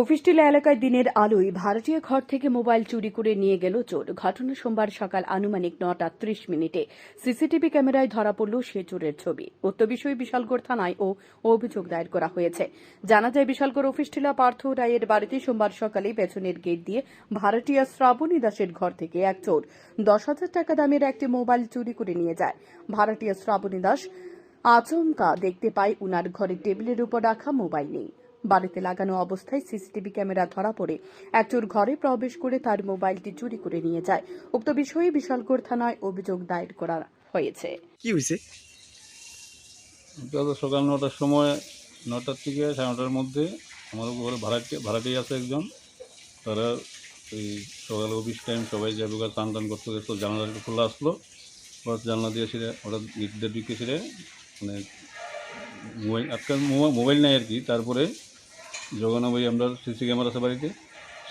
অফিসটিলা এলাকায় দিনের আলোয় ভারতীয় ঘর থেকে মোবাইল চুরি করে নিয়ে গেল চোর। ঘটনা সোমবার সকাল আনুমানিক নটা ত্রিশ মিনিটে। সিসিটিভি ক্যামেরায় ধরা পড়ল সে চোরের ছবি। উক্ত বিষয়ে বিশালগড় থানায় ও অভিযোগ দায়ের করা হয়েছে। জানা যায়, বিশালগড় অফিসটিলা পার্থ রায়ের বাড়িতে সোমবার সকালে পেছনের গেট দিয়ে ভারতীয় শ্রাবণী দাসের ঘর থেকে এক চোর দশ হাজার টাকা দামের একটি মোবাইল চুরি করে নিয়ে যায়। ভারতীয় শ্রাবণী দাস আচমকা দেখতে পায় উনার ঘরের টেবিলের উপর রাখা মোবাইল নেই। বাড়িতে লাগানো অবস্থায় সিসিটিভি ক্যামেরা ধরা পড়ে। এক চোর ঘরে প্রবেশ করে তার মোবাইলটি চুরি করে নিয়ে যায়। উক্ত বিষয়ে বিশালগড় থানায় অভিযোগ দায়ের করা হয়েছে। কি হয়েছে? গত সকাল নটার সময় নটার থেকে সাড়ে নটার মধ্যে আমার ঘরে ভাড়াটি ভাড়াটি আছে একজন। তারা ওই সকাল অফিস টাইম সবাই যাবে ওখানে টান টান করতে করতে জানালা একটু খোলা আসলো। বাস জানলা দিয়ে ছিঁড়ে ওরা গিটদের ঢুকে ছিঁড়ে মানে মোবাইল আজকাল মোবা- মোবাইল নাই আর কি। তারপরে যখন ওই আমরা সিসি ক্যামেরা আছে বাড়িতে।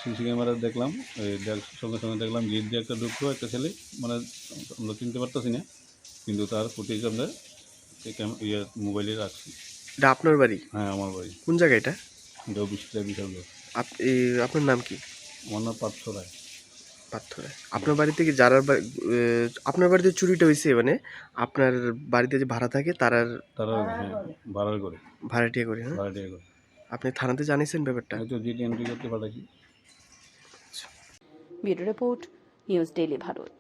সিসি ক্যামেরা দেখলাম এই দেখ- সঙ্গে সঙ্গে দেখলাম গেট দিয়ে একটা ঢুকলো একটা ছেলে মানে আমরা চিনতে পারতেছি না কিন্তু তার ফুটেজ আমরা ইয়ে মোবাইলে রাখছি। এটা আপনার বাড়ি? হ্যাঁ আমার বাড়ি। কোন জায়গা এটা? এটা বিশাল এই আপনার নাম কি? আমার নাম পার্থ রায়। পাথরে আপনার বাড়ি থেকে যারা আপনার বাড়িতে চুরিটা হয়েছে মানে আপনার বাড়িতে যে ভাড়া থাকে তারার তারা হ্যাঁ ভাড়ার করে ভাড়াটিয়া করে হ্যাঁ? ভাড়াটিয়া করে আপনি থানাতে জানিয়েছেন ব্যাপারটা? ভিডিও জিটি এন্ট্রি করতে পাঠাচ্ছি bureau report news daily Bharat.